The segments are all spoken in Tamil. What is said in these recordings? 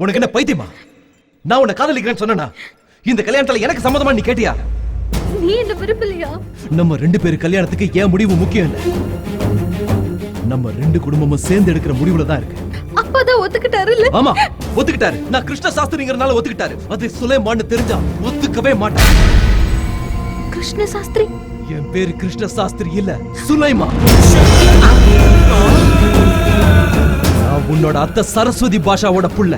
உனக்கு என்ன பைத்தியமா? நான் உன்னை காதலிக்கிறேன்னு சொன்னேனா? இந்த கல்யாணத்துல எனக்கு சம்மதமா நீ கேட்டியா? நீ என்ன விரும்பலையா? நம்ம ரெண்டு பேரு கல்யாணத்துக்கு ஏன் முடிவு முக்கியம் இல்ல? நம்ம ரெண்டு குடும்பமும் சேர்ந்து எடுக்கிற முடிவுல தான் இருக்கு. அப்பாதான் ஒத்துக்கிட்டாருல்ல ஆமா ஒத்துக்கிட்டாரு. நான் கிருஷ்ண சாஸ்திரிங்கிறனால ஒத்துக்கிட்டாரு. அது சுலைமான்னு தெரிஞ்சா ஒத்துக்கவே மாட்டேன் கிருஷ்ண சாஸ்திரி என் பேரு கிருஷ்ண சாஸ்திரி இல்ல சுலைமா. நான் உன்னோட அத்தை சரஸ்வதி பாஷாவோட புள்ள.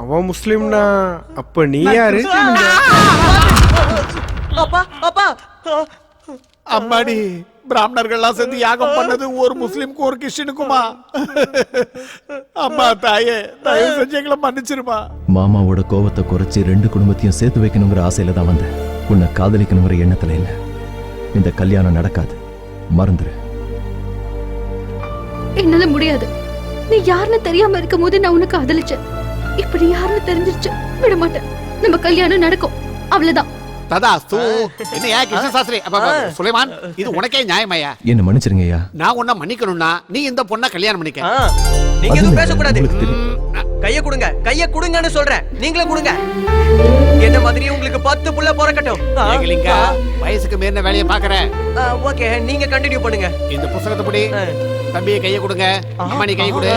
அவன் முஸ்லிம்னா அப்ப நீ யாரு? அப்பா அப்பா. அம்மாடி பிராமணர்கள்லாம் சேர்ந்து யாகம் பண்ணது ஒரு முஸ்லிம்க்கும் ஒரு கிறிஸ்டினுக்குமா? அம்மா தாயே தயவு செஞ்சு எங்களை மன்னிச்சிருமா? மாமாவோட கோவத்தை குறைச்சு ரெண்டு குடும்பத்தையும் சேர்த்து வைக்கணுங்கிற ஆசையில தான் வந்தேன். உன்னை காதலிக்கணுங்கிற எண்ணத்துல இல்ல. இந்த கல்யாணம் நடக்காது. மறந்துரு. என்னால முடியாது. நீ யாருன்னு தெரியாம இருக்கும் போது நான் உனக்கு அதலிச்சேன் இப்படி யாருன்னு தெரிஞ்சிருச்சு. விட மாட்டேன் நம்ம கல்யாணம் நடக்கும். அவ்வளவுதான். ததாஸ்து என்னையா கிருஷ்ண சாஸ்திரி சுலைமான் இது உனக்கே நியாயமாயா என்ன மன்னிச்சிருங்க ஐயா. நான் உன்னை மன்னிக்கணும்னா நீ இந்த பொண்ணை கல்யாணம் பண்ணிக்க. நீங்க எதுவும் பேசக்கூடாது. கைய கொடுங்க. கைய கொடுங்கன்னு சொல்றேன். நீங்களும் கொடுங்க. என்ன மாதிரி உங்களுக்கு பத்து புள்ள பிறக்கட்டும். வயசுக்கு மீறின வேலையை பாக்குற ஆ, ஓகே நீங்க கண்டினியூ பண்ணுங்க. இந்த புஸ்தகத்தை படி. தம்பியை கையை கொடுங்க. அம்மா நீ கை கொடு.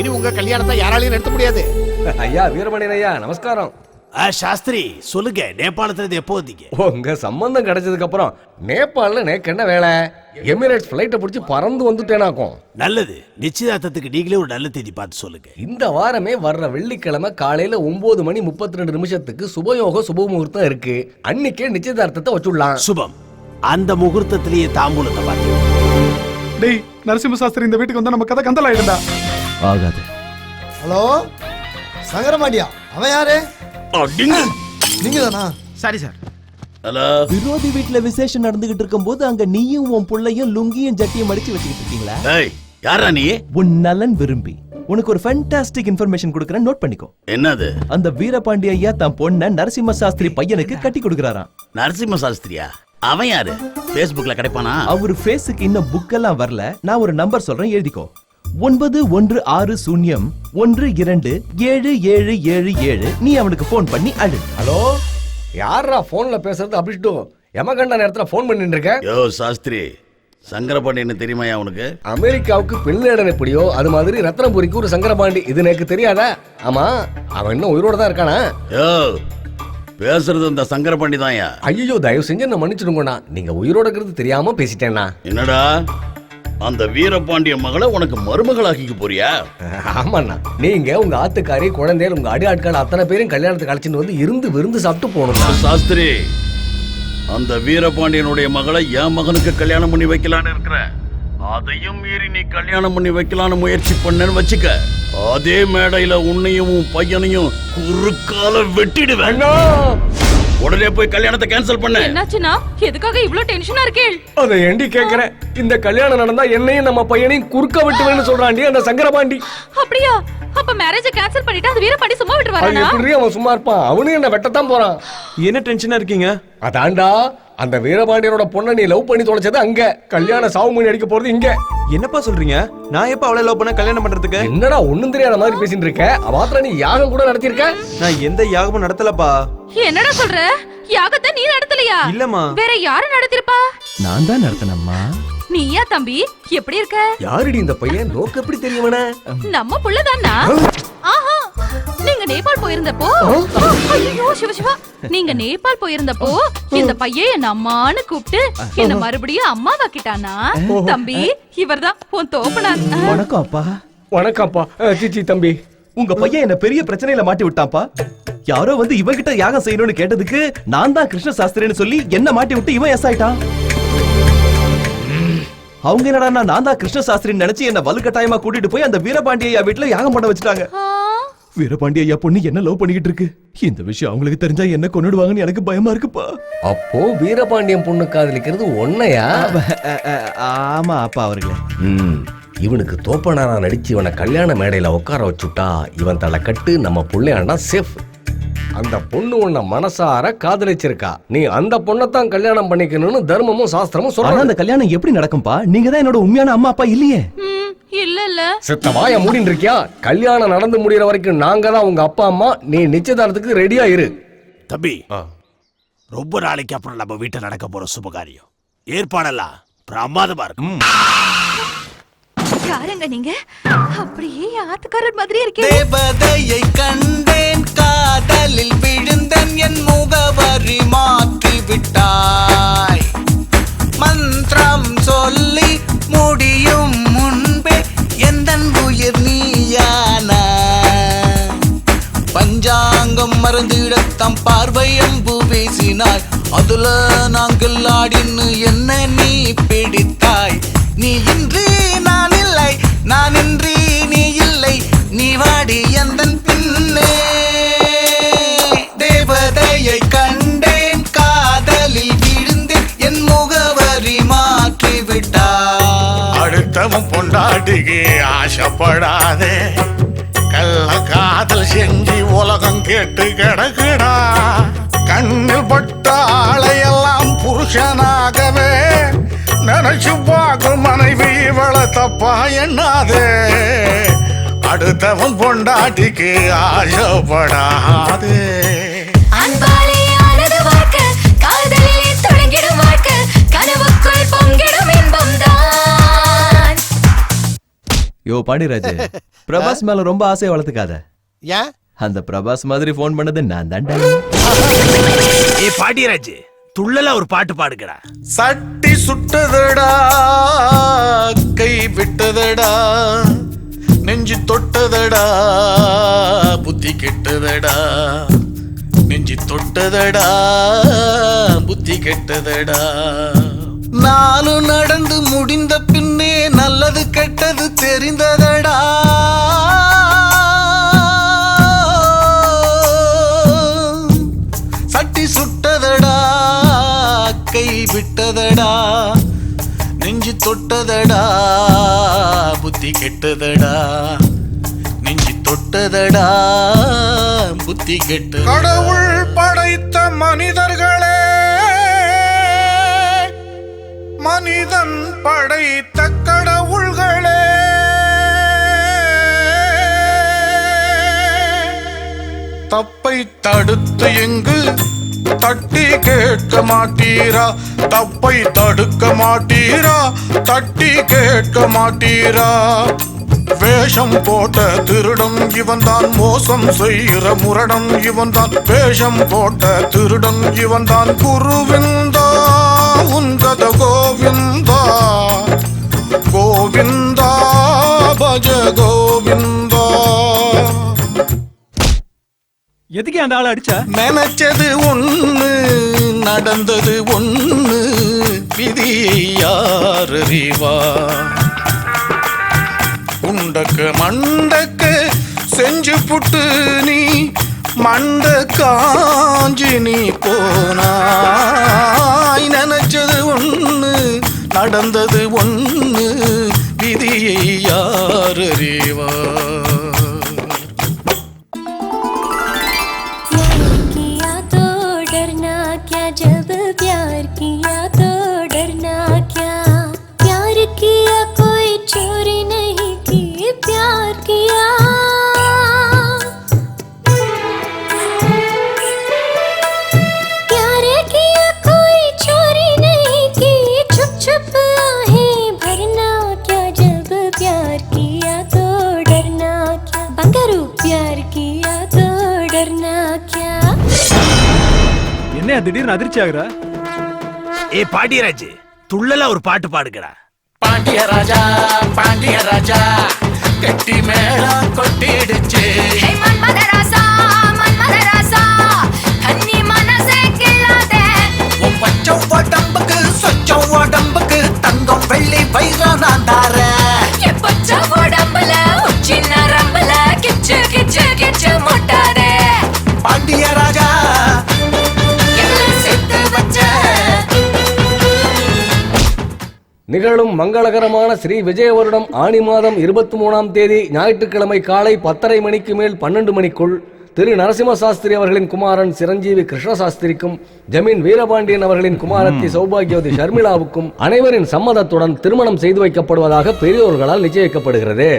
இனி உங்க கல்யாணத்தை யாராலையும் நிறுத்த முடியாது. ஐயா வீரமணியன் ஐயா நமஸ்காரம். சாஸ்திரி சொல்லுங்க நேபாளத்துல இருந்து எப்போ வந்தீங்க? உங்க சம்பந்தம் கிடைச்சதுக்கு அப்புறம் நேபாளில் நேக்கு என்ன வேலை? எமிரேட்ஸ் ஃப்ளைட்டை பிடிச்சி பறந்து வந்துட்டேனாக்கும். நல்லது. நிச்சயதார்த்தத்துக்கு நீங்களே ஒரு நல்ல தேதி பார்த்து சொல்லுங்க. இந்த வாரமே வர்ற வெள்ளிக்கிழமை காலையில ஒன்பது மணி முப்பத்தி ரெண்டு நிமிஷத்துக்கு சுபயோக சுப முகூர்த்தம் இருக்கு. அன்னைக்கே நிச்சயதார்த்தத்தை வச்சுடலாம். சுபம். அந்த முகூர்த்தத்திலேயே தாம்பூலத்தை பார்த்து டேய் நரசிம்ம சாஸ்திரி இந்த வீட்டுக்கு வந்தா நம்ம கதை கந்தல் ஆயிடும்டா ஆகாது. ஹலோ? சங்கரமாடியா அவன் யாரு? நீங்க தானா சரி சார். விரோதி வீட்ல விசேஷம் நடந்துகிட்டு இருக்கும்போது அங்க நீயும் உன் புள்ளையும் லுங்கியும் ஜட்டியும் மடிச்சு வச்சுக்கிட்டு இருக்கீங்களா? ஏய் யாரா நீ? உன் நலன் விரும்பி. உனக்கு ஒரு ஃபேண்டாஸ்டிக் இன்ஃபர்மேஷன் கொடுக்கறேன் நோட் பண்ணிக்கோ. என்னது? அந்த வீரபாண்டி ஐயா தன் பொண்ண நரசிம்ம சாஸ்திரி பையனுக்கு கட்டி கொடுக்கறாராம். நரசிம்ம சாஸ்திரியா? அவன் யாரு? Facebookல கிடைப்பானா? அவர் ஃபேஸுக்கு இன்னும் புக் எல்லாம் வரல. நான் ஒரு நம்பர் சொல்றேன் எழுதிக்கோ. ஒன்பது ஒன்று ஆறு சூன்யம் ஒன்று இரண்டு ஏழு ஏழு ஏழு ஏழு. நீ அவனுக்கு ஃபோன் பண்ணி அழு. ஹலோ? யாரா போன்ல பேசுறது? அப்படிட்டு யமகண்ட நேரத்துல ஃபோன் பண்ணிட்டு இருக்க யோ சாஸ்திரி சங்கரபாண்டி என்ன தெரியுமாயா உனக்கு? அமெரிக்காவுக்கு பின்னேடன் எப்படியோ? அது மாதிரி ரத்னபுரிக்கு ஒரு சங்கரபாண்டி. இது எனக்கு தெரியாதா? ஆமா அவன் இன்னும் உயிரோட தான் இருக்கானா? யோ பேசுறது இந்த சங்கரபாண்டி தான்யா. ஐயோ தயவு செஞ்சு என்ன மன்னிச்சிடுங்கண்ணா. நீங்க உயிரோட இருக்கிறது தெரியாம பேசிட்டேன்னா என்னடா? அந்த வீரபாண்டிய மகளை உனக்கு மருமகளாக்கிக்க போறியா? ஆமாண்ணா. நீங்க உங்க ஆத்துக்காரி குழந்தைகள் உங்க அடி ஆட்கள் அத்தனை பேரும் கல்யாணத்துக்கு அழைச்சிட்டு வந்து இருந்து விருந்து சாப்பிட்டு போகணும்ண்ணா. சாஸ்திரி அந்த வீரபாண்டியனுடைய மகளை என் மகனுக்கு கல்யாணம் பண்ணி வைக்கலான்னு இருக்கிறேன் அதையும் மீறி நீ கல்யாணம் பண்ணி வைக்கலான்னு முயற்சி பண்ணேன்னு வச்சுக்க. அதே மேடையில உன்னையும் உன் பையனையும் குறுக்கால வெட்டிடுவேன். உடனே போய் கல்யாணத்தை கேன்சல் பண்ண. என்னாச்சுன்னா? எதுக்காக இவ்ளோ டென்ஷனா இருக்கேள் அதை ஏண்டி கேக்குறேன் இந்த கல்யாணம் நடந்தா என்னையும் நம்ம பையனையும் குறுக்க விட்டுவேன்னு சொல்றாண்டி அந்த சங்கரபாண்டி. அப்படியா? அப்ப மேரேஜ் கேன்சல் பண்ணிட்டு அந்த வீரபாண்டி சும்மா அது விட்டுருவாரா எப்படி அவன் சும்மா இருப்பான். அவனும் என்ன வெட்டத்தான் போறான். என்ன டென்ஷனா இருக்கீங்க? அதான்டா அந்த வீரபாண்டியனோட பொண்ணை நீ லவ் பண்ணி தொலைச்சது அங்க. கல்யாண சாவு மணி அடிக்க போறது இங்க. என்னப்பா சொல்றீங்க? நான் எப்ப அவளை லவ் பண்ண கல்யாணம் பண்றதுக்கு? என்னடா ஒண்ணும் தெரியாத மாதிரி பேசிட்டு இருக்க? மாத்திரம் நீ யாகம் கூட நடத்தியிருக்க? நான் எந்த யாகமும் நடத்தலப்பா. என்னடா சொல்ற? யாகத்தை நீ நடத்தலையா? இல்லம்மா. வேற யாரு நடத்திருப்பா? நான் தான் நடத்தினம்மா. நீயா தம்பி? எப்படி இருக்க? யாருடி இந்த பையன்? நோக்கு எப்படி தெரியவன நம்ம புள்ளதானா ஆஹா. நேபாள் போயிருந்தப்போ? ஐயோ சிவ சிவா. நீங்க நேபாள் போயிருந்தப்போ இந்த பையன் என்ன அம்மான்னு கூப்பிட்டு என்ன மறுபடியும் அம்மா வாக்கிட்டானா? தம்பி இவர்தான் உன் தோப்பனார். வணக்கம் அப்பா. வணக்கம்ப்பா. அஹ், சிச்சி தம்பி. உங்க பையன் என்ன பெரிய பிரச்சனையில மாட்டி விட்டான்ப்பா. யாரோ வந்து இவகிட்ட யாகம் செய்யணும்னு கேட்டதுக்கு நான் தான் கிருஷ்ண சாஸ்திரின்னு சொல்லி என்ன மாட்டி விட்டு இவன் எஸ் ஆயிட்டான். அவங்க என்னடா நான் தான் கிருஷ்ண சாஸ்திரின்னு நினைச்சு என்ன வலுக்கட்டாயமா கூட்டிட்டு போய் அந்த வீரபாண்டிய வீட்டுல யாகம் பண்ண வச்சுட்டாங்க. ஆ, வீரபாண்டிய ஐயா பொண்ணு என்ன லவ் பண்ணிக்கிட்டு இருக்கு இந்த விஷயம் அவங்களுக்கு தெரிஞ்சா என்ன கொன்னுடுவாங்கன்னு எனக்கு பயமா இருக்குப்பா. அப்போ வீரபாண்டியன் பொண்ணு காதலிக்கிறது ஒன்னையா? ஆமா அப்பா அவர்களே. ம், இவனுக்கு தோப்பனாரா நடிச்சு இவனை கல்யாண மேடையில உட்கார வச்சுட்டா இவன் தலை கட்டு நம்ம புள்ளையாண்டா சேஃப் அந்த பொண்ணு உன்னை மனசார காதலிச்சிருக்கா. நீ அந்த பொண்ணைத்தான் கல்யாணம் பண்ணிக்கணும்னு தர்மமும் சாஸ்திரமும் சொல்றாங்க. அந்த கல்யாணம் எப்படி நடக்கும்பா? நீங்க தான் என்னோட உண்மையான அம்மா அப்பா இல்லையே. இல்ல? சித்த வாய மூடின்னு இருக்கியா கல்யாணம் நடந்து முடியற வரைக்கும் நாங்க தான் உங்க அப்பா அம்மா. நீ நிச்சயதார்த்தத்துக்கு ரெடியா இரு. தம்பி ரொம்ப நாளைக்கு அப்புறம் நம்ம வீட்டுல நடக்க போற சுபகாரியம். ஏற்பாடெல்லாம் பிரமாதமா இருக்கும் யாருங்க நீங்க? அப்படியே ஆத்துக்காரர் மாதிரி இருக்கீங்க தேவதையை கண்டேன் காதலில் விழுந்தன் என் முகவரி மாற்றி விட்டாய். மந்திரம் சொல்லி முடியும். எந்த உயிர் நீயானா? பஞ்சாங்கம் மறந்திடத்தம் பார்வை அம்பு பேசினாய். அதுல நாங்கள் ஆடின்னு என்ன நீ பிடித்தாய்? நீ இன்றி நான் இல்லை நான் இன்றி நீ இல்லை. நீ வாடி எந்தன் பின்னே. பொண்டாட்டிக்கு ஆசைப்படாதே. கள்ள காதல் செஞ்சு உலகம் கேட்டு கிடக்குடா. கண்ணில் பட்ட ஆளையெல்லாம் புருஷனாகவே. நினைச்சு பார்க்கும் மனைவி இவளை தப்பா எண்ணாதே. அடுத்தவன் பொண்டாட்டிக்கு ஆசைப்படாதே. யோ பாண்டியராஜ் பிரபாஸ் மேல ரொம்ப ஆசையை வளர்த்துக்காத. ஏன் அந்த பிரபாஸ் மாதிரி ஃபோன் பண்ணது நான் தான்டா. ஏ பாண்டியராஜ் துள்ளல ஒரு பாட்டு பாடுங்கடா. சட்டி சுட்டதடா கை விட்டதடா நெஞ்சு தொட்டதடா புத்தி கெட்டதடா. நெஞ்சு தொட்டதடா புத்தி கெட்டதடா. நாலு நடந்து முடிந்த பின்னே நல்லது கெட்டது தெரிந்ததடா. சட்டி சுட்டதடா கை விட்டதடா நெஞ்சு தொட்டதடா புத்தி கெட்டதடா. நெஞ்சு தொட்டதடா புத்தி கெட்டு கடவுள் படைத்த மனிதர்களே மனிதன் படைத்த தடுத்து எங்கு தட்டி கேட்க மாட்டீரா? தப்பை தடுக்க மாட்டீரா? தட்டி கேட்க மாட்டீரா? வேஷம் போட்ட திருடன் இவன் தான் மோசம் செய்கிற முரடன் இவன் தான் வேஷம் போட்ட திருடன் இவன் தான் குருவிந்தா உந்தத கோவிந்தா. கோவிந்தா பஜ கோவிந்தா எதுக்கு அந்த ஆளை அடிச்ச? நினைச்சது ஒண்ணு நடந்தது ஒண்ணு விதியை யார் அறிவா உண்டக்கு மண்டக்கு செஞ்சு புட்டு நீ மண்ட காஞ்சி நீ போனாய். நினைச்சது ஒண்ணு நடந்தது ஒண்ணு விதியை யார் அறிவா என்ன திடீர்னு அதிர்ச்சி ஆகுற? ஏ பாண்டியராஜ் துள்ளல ஒரு பாட்டு பாடுங்கடா. பாண்டிய ராஜா பாண்டிய ராஜா கெட்டி மேளம் கொட்டிடுச்சு. நிகழும் மங்களகரமான ஸ்ரீ விஜய வருடம் ஆணி மாதம் இருபத்தி மூணாம் தேதி ஞாயிற்றுக்கிழமை காலை பத்தரை மணிக்கு மேல் பன்னெண்டு மணிக்குள் திரு நரசிம்ம சாஸ்திரி அவர்களின் குமாரன் சிரஞ்சீவி கிருஷ்ண சாஸ்திரிக்கும் ஜமீன் வீரபாண்டியன் அவர்களின் குமாரத்தி சௌபாகியவதி ஷர்மிளாவுக்கும் அனைவரின் சம்மதத்துடன் திருமணம் செய்து வைக்கப்படுவதாக பெரியோர்களால் நிச்சயிக்கப்படுகிறது.